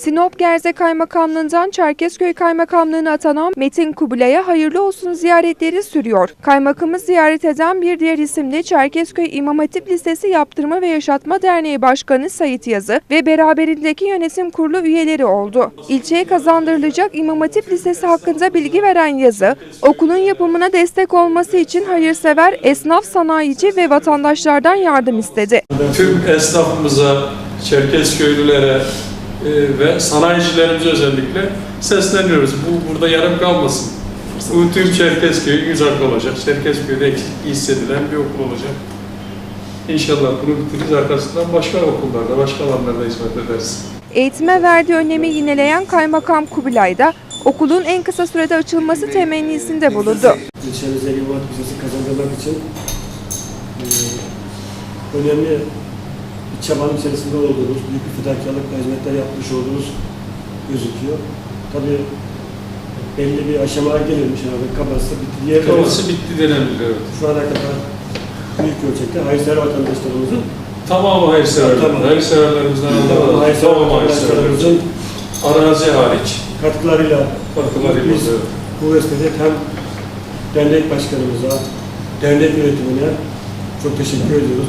Sinop Gerze Kaymakamlığından Çerkezköy Kaymakamlığı'na atanan Metin Kubilay'a hayırlı olsun ziyaretleri sürüyor. Kaymakamı ziyaret eden bir diğer isim de Çerkezköy İmam Hatip Lisesi Yaptırma ve Yaşatma Derneği Başkanı Sayit Yazı ve beraberindeki yönetim kurulu üyeleri oldu. İlçeye kazandırılacak İmam Hatip Lisesi hakkında bilgi veren Yazı, okulun yapımına destek olması için hayırsever esnaf, sanayici ve vatandaşlardan yardım istedi. Tüm esnafımıza, Çerkezköylülere ve sanayicilerimize özellikle sesleniyoruz. Bu burada yarım kalmasın. Bu tüm Çerkezköy güzel olacak. Çerkezköy'de eksik hissedilen bir okul olacak. İnşallah bunu bitiririz. Arkasından başka okullarda, başka alanlarda hizmet ederiz. Eğitime verdiği önemi yineleyen Kaymakam Kubilay da okulun en kısa sürede açılması temennisinde bulundu. ilçemize İmam Hatip Lisesi kazandırmak için e, önemli bir çabanın içerisinde olduğumuz, büyük bir fedakarlıkla hizmetler yapmış olduğumuz gözüküyor. Tabii belli bir aşamaya gelinmiş herhalde kabası bitti diyebiliriz. Kavası bitti denebilir. Evet. Şu ana kadar büyük ölçekte hayırsever vatandaşlarımızın Tamamı hayırseverler. Tamam. Hayırseverlerimizden Allah razı olsun. hayırsever Tamamı hayırseverler. vatandaşlarımızın Arazi hariç. katkılarıyla Katkılarıyla. biz evet. bu vesileyle hem dernek başkanımıza, dernek yönetimine çok teşekkür ediyoruz.